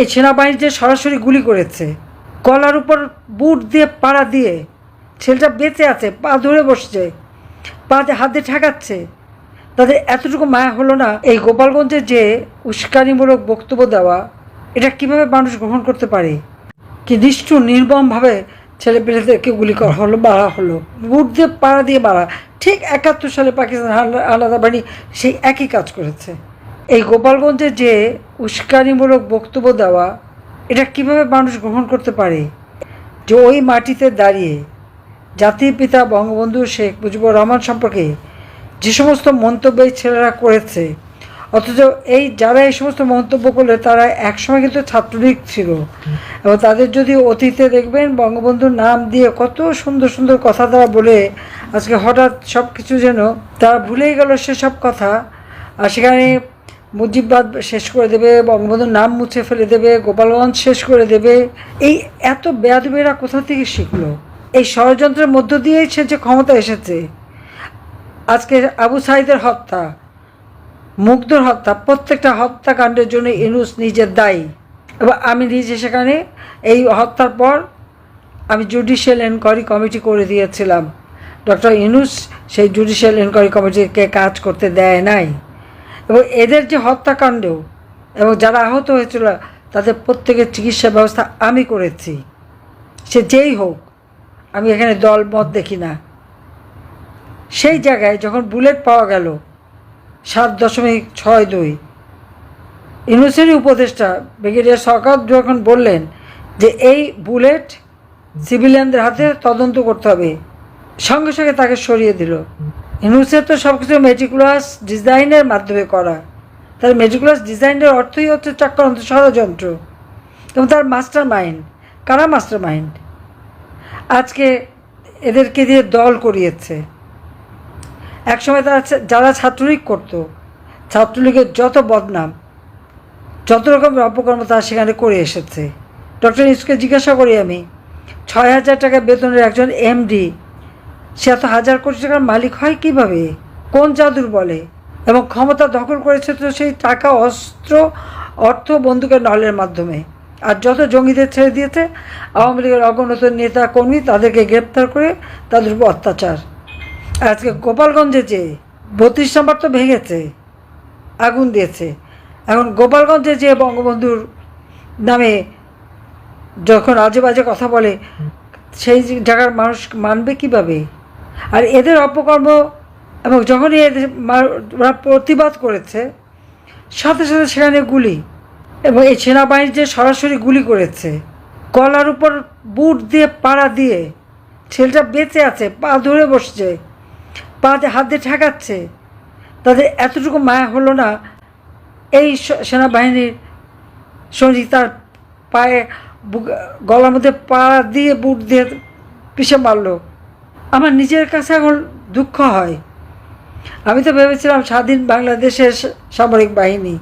এই সেনাবাহিনী যে সরাসরি গুলি করেছে। গলার উপর বুট দিয়ে পাড়া দিয়ে ছেলেটা বেঁচে আছে, পা ধরে বসছে, পা হাত ঠেকাচ্ছে তাদের এতটুকু মায়া হলো না? এই গোপালগঞ্জে যে উস্কানিমূলক বক্তব্য দেওয়া, এটা কীভাবে মানুষ গ্রহণ করতে পারে? কি নিষ্ঠুর, নির্মমভাবে ছেলে পেলেদেরকে গুলি করা হলো, মারা হলো? বুট দিয়ে পাড়া দিয়ে মারা। ঠিক একাত্তর সালে পাকিস্তান আলাদা বাহিনী সেই একই কাজ করেছে। এই গোপালগঞ্জে যে উস্কানিমূলক বক্তব্য দেওয়া, এটা কীভাবে মানুষ গ্রহণ করতে পারে? যে ওই মাটিতে দাঁড়িয়ে জাতির পিতা বঙ্গবন্ধু শেখ মুজিবুর রহমান সম্পর্কে যে সমস্ত মন্তব্য ছেলেরা করেছে, অথচ এই যারা এই সমস্ত মন্তব্য করলে তারা একসময় কিন্তু ছাত্রলীগ ছিল। এবং তাদের যদি অতীতে দেখবেন বঙ্গবন্ধুর নাম দিয়ে কত সুন্দর সুন্দর কথা তারা বলে, আজকে হঠাৎ সব কিছু যেন তারা ভুলেই গেল সেসব কথা। আর সেখানে মুজিববাদ শেষ করে দেবে, বঙ্গবন্ধুর নাম মুছে ফেলে দেবে, গোপালগঞ্জ শেষ করে দেবে। এই এত বেয়াদবেরা কোথা থেকে শিখলো? এই ষড়যন্ত্রের মধ্য দিয়েই সে যে ক্ষমতা এসেছে। আজকে আবু সাইদের হত্যা, মুগ্ধর হত্যা, প্রত্যেকটা হত্যাকাণ্ডের জন্য ইনুস নিজের দায়ী। এবং আমি নিজে সেখানে এই হত্যার পর আমি জুডিশিয়াল এনকোয়ারি কমিটি করে দিয়েছিলাম। ডক্টর ইনুস সেই জুডিশিয়াল এনকোয়ারি কমিটিকে কাজ করতে দেয় নাই। এবং এদের যে হত্যাকাণ্ড এবং যারা আহত হয়েছিল, তাদের প্রত্যেকের চিকিৎসা ব্যবস্থা আমি করেছি। সে যেই হোক, আমি এখানে দল মত দেখি না। সেই জায়গায় যখন বুলেট পাওয়া গেল, সাত দশমিক ছয় দুই ইউনিভার্সিটি উপদেষ্টা ব্রিগেডিয়ার সরকার যখন বললেন যে এই বুলেট সিভিলিয়ানদের হাতে তদন্ত করতে হবে, সঙ্গে সঙ্গে তাকে সরিয়ে দিল। ইউনিভার্সিটি তো সব কিছু মেটিকুলাস ডিজাইনের মাধ্যমে করা। তার মেটিকুলাস ডিজাইনের অর্থই হচ্ছে চক্রান্ত ষড়যন্ত্র। এবং তার মাস্টার মাইন্ড কারা মাস্টার মাইন্ড আজকে এদেরকে দিয়ে দল করিয়েছে। একসময় তারা যারা ছাত্রলীগ করতো, ছাত্রলীগের যত বদনাম, যত রকমের অপকর্ম তারা সেখানে করে এসেছে। ডক্টর ইউসকে জিজ্ঞাসা করি আমি, ছয় হাজার টাকা বেতনের একজন এমডি সে এত হাজার কোটি টাকার মালিক হয় কীভাবে? কোন জাদুর বলে? এবং ক্ষমতা দখল করেছে তো সেই টাকা, অস্ত্র, অর্থ বন্দুকের নলের মাধ্যমে। আর যত জঙ্গিদের ছেড়ে দিয়েছে, আওয়ামী লীগের অগণত নেতা কর্মী তাদেরকে গ্রেপ্তার করে তাদের উপর অত্যাচার। আজকে গোপালগঞ্জে যে বত্রিশ নম্বর তো ভেঙেছে, আগুন দিয়েছে। এখন গোপালগঞ্জে যে বঙ্গবন্ধুর নামে যখন আজে বাজে কথা বলে, সেই জায়গার মানুষ মানবে কীভাবে? আর এদের অপকর্ম এবং যখনই এদের ওরা প্রতিবাদ করেছে, সাথে সাথে সেখানে গুলি। এবং এই সেনাবাহিনী যে সরাসরি গুলি করেছে, গলার উপর বুট দিয়ে পাড়া দিয়ে, ছেলেটা বেঁচে আছে, পা ধরে বসছে, পা হাত দিয়ে ঠেকাচ্ছে তাদের এতটুকু মায়া হলো না এই সেনাবাহিনীর সৈনিক তার পায়ে গলার মধ্যে পাড়া দিয়ে বুট দিয়ে পিষে মারলো। আমার নিজের কাছে এখন দুঃখ হয়। আমি তো ভেবেছিলাম স্বাধীন বাংলাদেশের সামরিক বাহিনী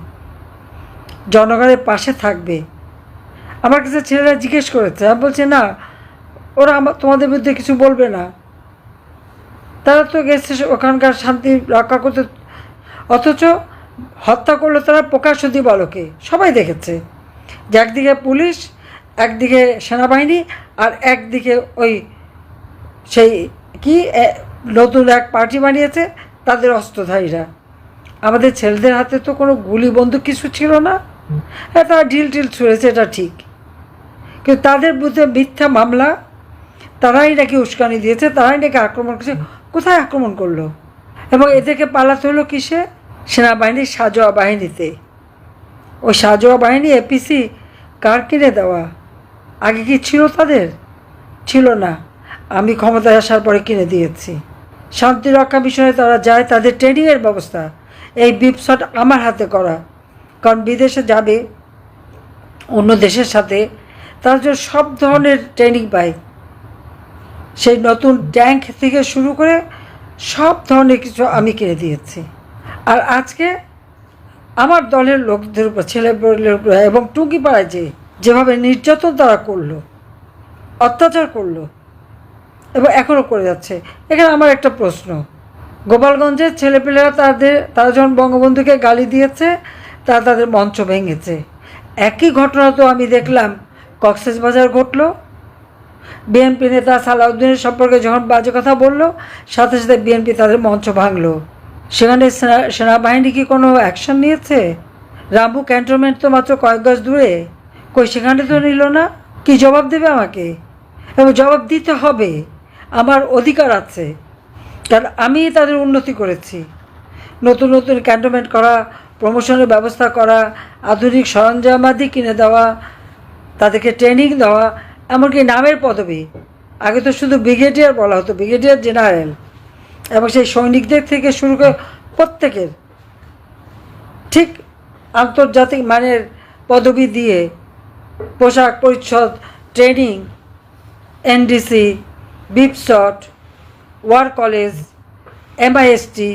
জনগণের পাশে থাকবে। আমার কাছে ছেলেরা জিজ্ঞেস করেছে, আমি বলছি, না, ওরা আমার তোমাদের বিরুদ্ধে কিছু বলবে না। তারা তো গেছে ওখানকার শান্তি রক্ষা করতে। অথচ হত্যা করল তারা প্রকাশ্য দিবালোকে। সবাই দেখেছে। যে একদিকে পুলিশ, একদিকে সেনাবাহিনী আর একদিকে ওই সেই কি নতুন এক পার্টি বানিয়েছে, তাদের অস্ত্রধারীরা। আমাদের ছেলেদের হাতে তো কোনো গুলি বন্দুক কিছু ছিল না। হ্যাঁ তারা ঢিল টিল ছুঁড়েছে, এটা ঠিক। কিন্তু তাদের বিরুদ্ধে মিথ্যা মামলা, তারাই নাকি উস্কানি দিয়েছে, তারাই নাকি আক্রমণ করেছে, কোথায় আক্রমণ করল? এবং এদেরকে পালাতে হলো কিসে? সেনাবাহিনীর সাজোয়া বাহিনীতে। ওই সাজোয়া বাহিনী এপিসি কার কিনে দেওয়া? আগে কি ছিল তাদের? ছিল না। আমি ক্ষমতায় আসার পরে কিনে দিয়েছি। শান্তি রক্ষা বিষয়ে তারা যায়, তাদের ট্রেনিংয়ের ব্যবস্থা। এই বিপশট আমার হাতে করা। কারণ বিদেশে যাবে, অন্য দেশের সাথে, তারা যে সব ধরনের ট্রেনিং পায়। সেই নতুন ট্যাঙ্ক থেকে শুরু করে সব ধরনের কিছু আমি কিনে দিয়েছি। আর আজকে আমার দলের লোকদের উপর উপর এবং টুঙ্গি পাড়ায় যে, যেভাবে নির্যাতন তারা করল, অত্যাচার করল এবং এখনও করে যাচ্ছে। এখানে আমার একটা প্রশ্ন। গোপালগঞ্জের ছেলেপেলেরা তাদের, তারা যখন বঙ্গবন্ধুকে গালি দিয়েছে, তারা তাদের মঞ্চ ভেঙেছে। একই ঘটনা তো আমি দেখলাম কক্সেস বাজার ঘটলো। বিএনপি নেতা সালাউদ্দিনের সম্পর্কে যখন বাজে কথা বলল, সাথে সাথে বিএনপি তাদের মঞ্চ ভাঙলো। সেখানে সেনা- সেনাবাহিনী কি কোনো অ্যাকশন নিয়েছে? রামবু ক্যান্টনমেন্ট তো মাত্র কয়েক গজ দূরে। কই সেখানে তো নিল না? কি জবাব দেবে আমাকে? এবং জবাব দিতে হবে। আমার অধিকার আছে। কারণ আমি তাদের উন্নতি করেছি। নতুন নতুন ক্যান্টনমেন্ট করা, প্রমোশনের ব্যবস্থা করা, আধুনিক সরঞ্জামাদি কিনে দেওয়া, তাদেরকে ট্রেনিং দেওয়া, এমনকি নামের পদবি। আগে তো শুধু ব্রিগেডিয়ার বলা হতো, ব্রিগেডিয়ার জেনারেল। এবং সেই সৈনিকদের থেকে শুরু করে প্রত্যেকের ঠিক আন্তর্জাতিক মানের পদবি দিয়ে পোশাক, পরিচ্ছদ, training, NDC BIPSOT war college MIST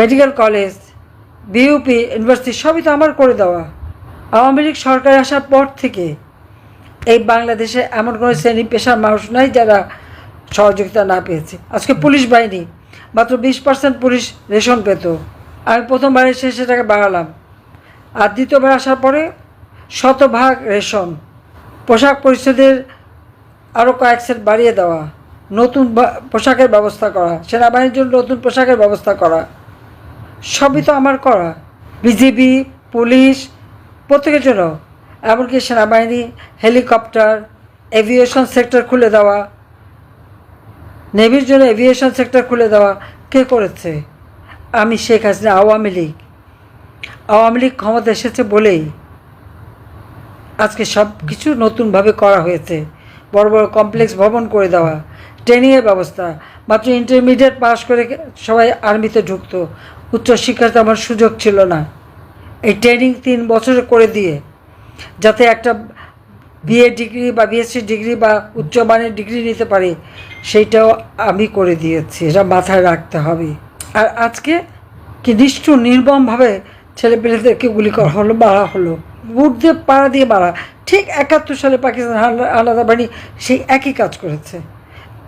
medical college BUP university সবই তো আমার করে দেওয়া। আওয়ামী লীগ সরকার আসার পর থেকে এই বাংলাদেশে এমন কোনো শ্রেণি পেশার মানুষ নাই যারা সহযোগিতা না পেয়েছে। আজকে পুলিশ বাহিনী, মাত্র বিশ পার্সেন্ট পুলিশ রেশন পেত। আমি প্রথমবারে শেষে সেটাকে বাড়ালাম। আর দ্বিতীয়বার আসার পরে শতভাগ রেশন। পোশাক পরিচ্ছদের আরও কয়েক সেট বাড়িয়ে দেওয়া, নতুন পোশাকের ব্যবস্থা করা, সেনাবাহিনীর জন্য নতুন পোশাকের ব্যবস্থা করা, সবই তো আমার করা। বিজিবি, পুলিশ, প্রত্যেকের জন্য। এমনকি সেনাবাহিনী, হেলিকপ্টার, এভিয়েশন সেক্টর খুলে দেওয়া, নেভির জন্য এভিয়েশন সেক্টর খুলে দেওয়া কে করেছে? আমি শেখ হাসিনা, আওয়ামী লীগ। আওয়ামী লীগ ক্ষমতা এসেছে বলেই আজকে সব কিছু নতুনভাবে করা হয়েছে। বড় বড় কমপ্লেক্স ভবন করে দেওয়া। ট্রেনিংয়ের ব্যবস্থা। মাত্র ইন্টারমিডিয়েট পাস করে সবাই আর্মিতে ঢুকতো উচ্চশিক্ষাতে আমার সুযোগ ছিল না। এই ট্রেনিং তিন বছরে করে দিয়ে, যাতে একটা বিএ ডিগ্রি বা বিএসসি ডিগ্রি বা উচ্চমানের ডিগ্রি নিতে পারি, সেইটাও আমি করে দিয়েছি। এটা মাথায় রাখতে হবে। আর আজকে কি নিষ্ঠুর, নির্মমভাবে ছেলেপেলেদেরকে গুলি করা হলো, মারা হলো। বুট দিয়ে পাড়া দিয়ে মারা। ঠিক একাত্তর সালে পাকিস্তান আলাদা বাহিনী সেই একই কাজ করেছে।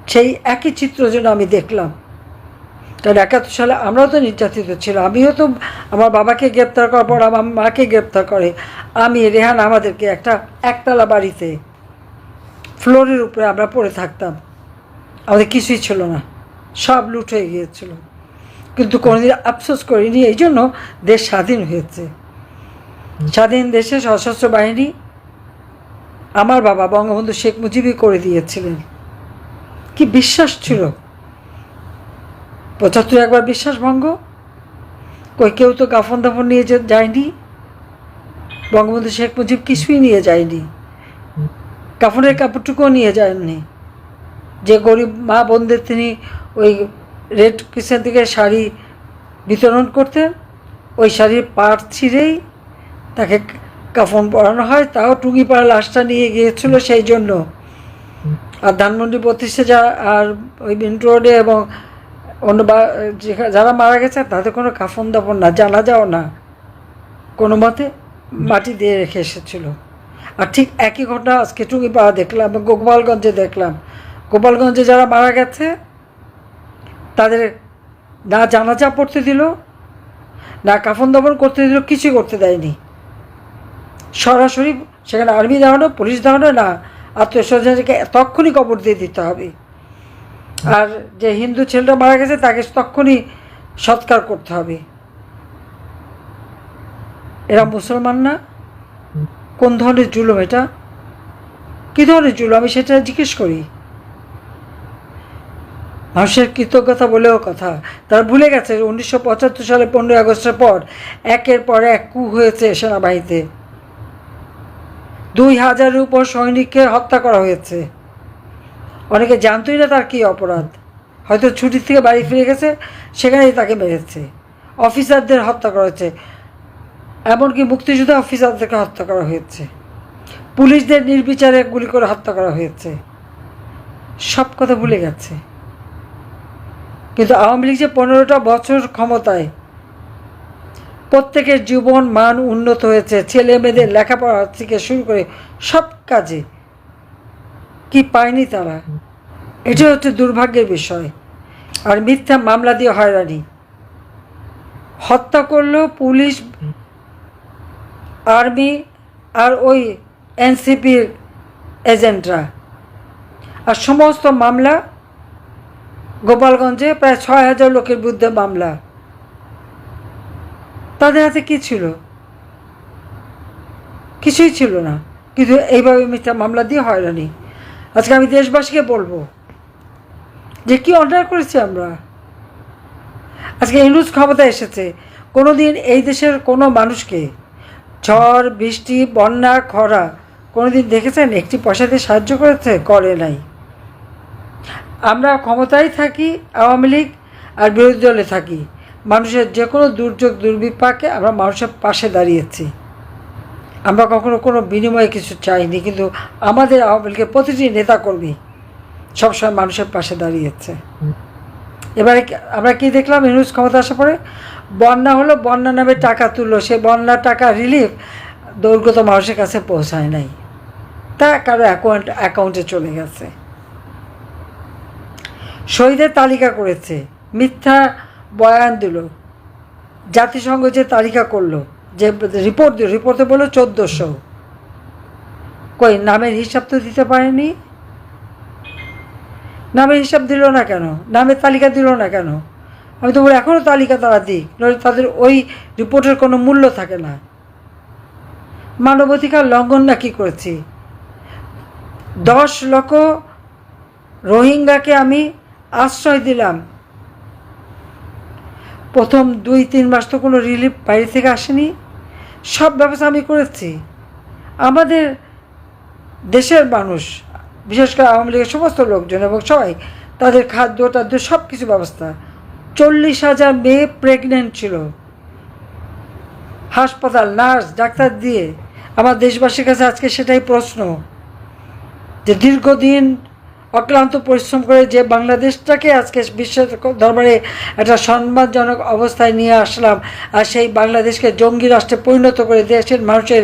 সেই একই চিত্র যেন আমি দেখলাম। কারণ একাত্তর সালে আমরাও তো নির্যাতিত ছিল আমিও তো আমার বাবাকে গ্রেপ্তার করার পর আমার মাকে গ্রেপ্তার করে। আমি, রেহান আমাদেরকে একটা একতলা বাড়িতে ফ্লোরের উপরে আমরা পড়ে থাকতাম। আমাদের কিছুই ছিল না, সব লুট হয়ে গিয়েছিল। কিন্তু কোনোদিন আফসোস করিনি এই জন্য দেশ স্বাধীন হয়েছে। স্বাধীন দেশে সশস্ত্র বাহিনী আমার বাবা বঙ্গবন্ধু শেখ মুজিবই করে দিয়েছিলেন। কি বিশ্বাস ছিল? পঁচাত্তর একবার বিশ্বাস ভঙ্গ? কই, কেউ তো কাফন দাফন নিয়ে যায়নি? বঙ্গবন্ধু শেখ মুজিব কিছুই নিয়ে যায়নি। কাফনের কাপড়টুকুও নিয়ে যাননি যে গরিব মা বোনদের তিনি ওই রেড ক্রিসেন্ট থেকে শাড়ি বিতরণ করতেন, ওই শাড়ির পাড় ছিঁড়েই তাকে কাফন পরানো হয় তাও টুঙ্গিপাড়া লাশটা নিয়ে গিয়েছিল সেই জন্য। আর ধানমন্ডি বত্রিশে যা আর ওই মিন্ট রোডে এবং অন্য যারা মারা গেছে তাদের কোনো কাফন দাফন না জানা যাও না। কোনো মতে মাটি দিয়ে রেখে এসেছিল। আর ঠিক একই ঘটনা আজকে টুঙ্গিপাড়া দেখলাম এবং গোপালগঞ্জে দেখলাম। গোপালগঞ্জে যারা মারা গেছে তাদের না জানাজা পড়তে দিল না কাফন দাফন করতে দিল কিছুই করতে দেয়নি। সরাসরি সেখানে আর্মি দেওয়ানো পুলিশ দেওয়ানো না আত্মীয় স্বজনকে তখনই কবর দিয়ে দিতে হবে। আর যে হিন্দু ছেলেটা মারা গেছে, তাকে তখনই সৎকার করতে হবে। এরা মুসলমান না? কোন ধরনের জুলুম এটা? কী ধরনের জুলুম? আমি সেটা জিজ্ঞেস করি। মানুষের কৃতজ্ঞতা বলেও কথা। তারা ভুলে গেছে, উনিশশো পঁচাত্তর সালে পনেরোই আগস্টের পর একের পর এক কু হয়েছে সেনাবাহিনীতে। দুই হাজারের উপর সৈনিককে হত্যা করা হয়েছে। অনেকে জানতই না তার কী অপরাধ। হয়তো ছুটির থেকে বাড়ি ফিরে গেছে, সেখানেই তাকে মেরেছে। অফিসারদের হত্যা করা হয়েছে। এমনকি মুক্তিযোদ্ধা অফিসারদেরকে হত্যা করা হয়েছে। পুলিশদের নির্বিচারে গুলি করে হত্যা করা হয়েছে। সব কথা ভুলে গেছে। কিন্তু আওয়ামী লীগ যে পনেরোটা বছর ক্ষমতায় প্রত্যেকের জীবন মান উন্নত হয়েছে। ছেলে মেয়েদের লেখাপড়া থেকে শুরু করে সব কাজে কি পায়নি তারা? এটা হচ্ছে দুর্ভাগ্যের বিষয়। আর মিথ্যা মামলা দিয়ে হয়রানি। হত্যা করলেও পুলিশ, আর্মি আর ওই এনসিপির এজেন্টরা। আর সমস্ত মামলা গোপালগঞ্জে প্রায় ছয় হাজার লোকের বিরুদ্ধে মামলা। তাদের হাতে কি ছিল? কিছুই ছিল না। কিন্তু এইভাবে মিথ্যা মামলা দিয়ে হয়রানি। আজকে আমি দেশবাসীকে বলব যে কি অন্যায় করেছি আমরা? আজকে ইনুস ক্ষমতা এসেছে। কোনো দিন এই দেশের কোনো মানুষকে ঝড়, বৃষ্টি, বন্যা, খরা কোনো দিন দেখেছেন? একটি পয়সা দিয়ে সাহায্য করেছে? করে নাই। আমরা ক্ষমতায় থাকি, আওয়ামী লীগ আর বিরোধী দলে থাকি। মানুষের যে কোনো দুর্যোগ, দুর্বিপাকে আমরা মানুষের পাশে দাঁড়িয়েছি। আমরা কখনো কোনো বিনিময়ে কিছু চাইনি, কিন্তু আমাদের আওয়ামী লীগের প্রতিটি নেতাকর্মী সবসময় মানুষের পাশে দাঁড়িয়েছে। এবারে আমরা কি দেখলাম? ইউনুস ক্ষমতা আসার পরে বন্যা হলো, বন্যা নামে টাকা তুললো। সে বন্যার টাকা রিলিফ দৌর্গত মানুষের কাছে পৌঁছায় নাই। তা কারও অ্যাকাউন্ট অ্যাকাউন্টে চলে গেছে। শহীদের তালিকা করেছে। মিথ্যা বয়ান দিল। জাতিসংঘ যে তালিকা করল, যে রিপোর্ট দিল রিপোর্টে বলল চোদ্দোশো। কই, নামের হিসাব তো দিতে পারেনি? নামের হিসাব দিল না কেন? নামের তালিকা দিল না কেন? আমি তো বলি এখনও তালিকা তারা দিক, নইলে তাদের ওই রিপোর্টের কোনো মূল্য থাকে না। মানবাধিকার লঙ্ঘন না কি করেছি? দশ লক্ষ রোহিঙ্গাকে আমি আশ্রয় দিলাম। প্রথম দুই, তিন মাস তো কোনো রিলিফ বাইরে থেকে আসেনি। সব ব্যবস্থা আমি করেছি। আমাদের দেশের মানুষ, বিশেষ করে আওয়ামী লীগের সমস্ত লোকজন এবং সবাই, তাদের খাদ্য, টাদ্য সব কিছু ব্যবস্থা। চল্লিশ হাজার মেয়ে প্রেগনেন্ট ছিল। হাসপাতাল, নার্স, ডাক্তার দিয়ে। আমার দেশবাসীর কাছে আজকে সেটাই প্রশ্ন। যে দীর্ঘদিন অক্লান্ত পরিশ্রম করে যে বাংলাদেশটাকে আজকে বিশ্বের দরবারে একটা সম্মানজনক অবস্থায় নিয়ে আসলাম, আর সেই বাংলাদেশকে জঙ্গি রাষ্ট্রে পরিণত করে দেশের মানুষের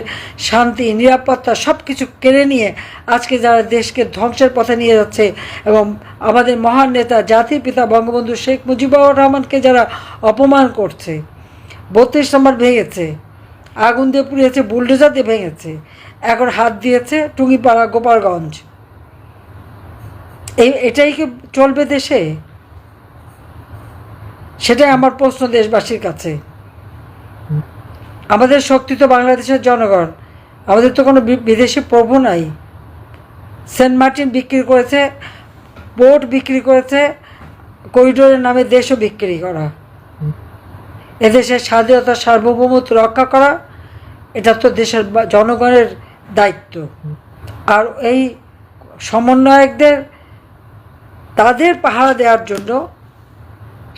শান্তি, নিরাপত্তা সব কিছু কেড়ে নিয়ে আজকে যারা দেশকে ধ্বংসের পথে নিয়ে যাচ্ছে এবং আমাদের মহান নেতা, জাতির পিতা বঙ্গবন্ধু শেখ মুজিবুর রহমানকে যারা অপমান করছে, বত্রিশ নম্বর ভেঙেছে, আগুন দিয়ে পুড়িয়েছে, বুলডোজার দিয়ে ভেঙেছে, এখন হাত দিয়েছে টুঙ্গিপাড়া গোপালগঞ্জ। এই, এটাই কি চলবে দেশে? সেটাই আমার প্রশ্ন দেশবাসীর কাছে। আমাদের শক্তি তো বাংলাদেশের জনগণ। আমাদের তো কোনো বিদেশি প্রভু নাই। সেন্ট মার্টিন বিক্রি করেছে বোট বিক্রি করেছে, করিডোরের নামে দেশও বিক্রি করা। এদেশের স্বাধীনতা সার্বভৌমত্ব রক্ষা করা, এটা তো দেশের জনগণের দায়িত্ব। আর এই সমন্বয়কদের তাদের পাহারা দেওয়ার জন্য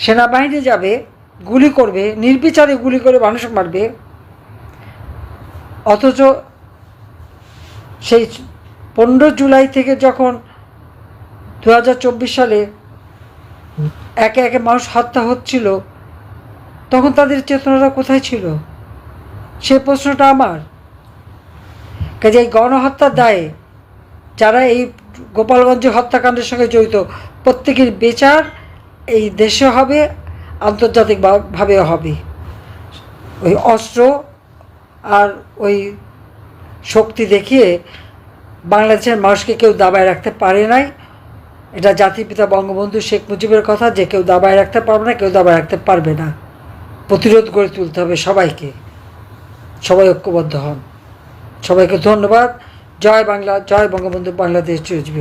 সেনাবাহিনী যাবে, গুলি করবে, নির্বিচারে গুলি করে মানুষ মারবে। অথচ সেই পনেরো জুলাই থেকে যখন দু হাজার চব্বিশ সালে একে একে মানুষ হত্যা হচ্ছিল, তখন তাদের চেতনাটা কোথায় ছিল? সে প্রশ্নটা আমার। কাজে এই গণহত্যার দায়ে যারা এই গোপালগঞ্জে হত্যাকাণ্ডের সঙ্গে জড়িত প্রত্যেকের বিচার এই দেশে হবে, আন্তর্জাতিকভাবেও হবে। ওই অস্ত্র আর ওই শক্তি দেখিয়ে বাংলাদেশের মানুষকে কেউ দাবায় রাখতে পারে নাই। এটা জাতির পিতা বঙ্গবন্ধু শেখ মুজিবের কথা যে কেউ দাবায় রাখতে পারবে না, কেউ দাবায় রাখতে পারবে না। প্রতিরোধ গড়ে তুলতে হবে সবাইকে। সবাই ঐক্যবদ্ধ হন। সবাইকে ধন্যবাদ। জয় বাংলা, জয় বঙ্গবন্ধু, বাংলাদেশ চিরজীবী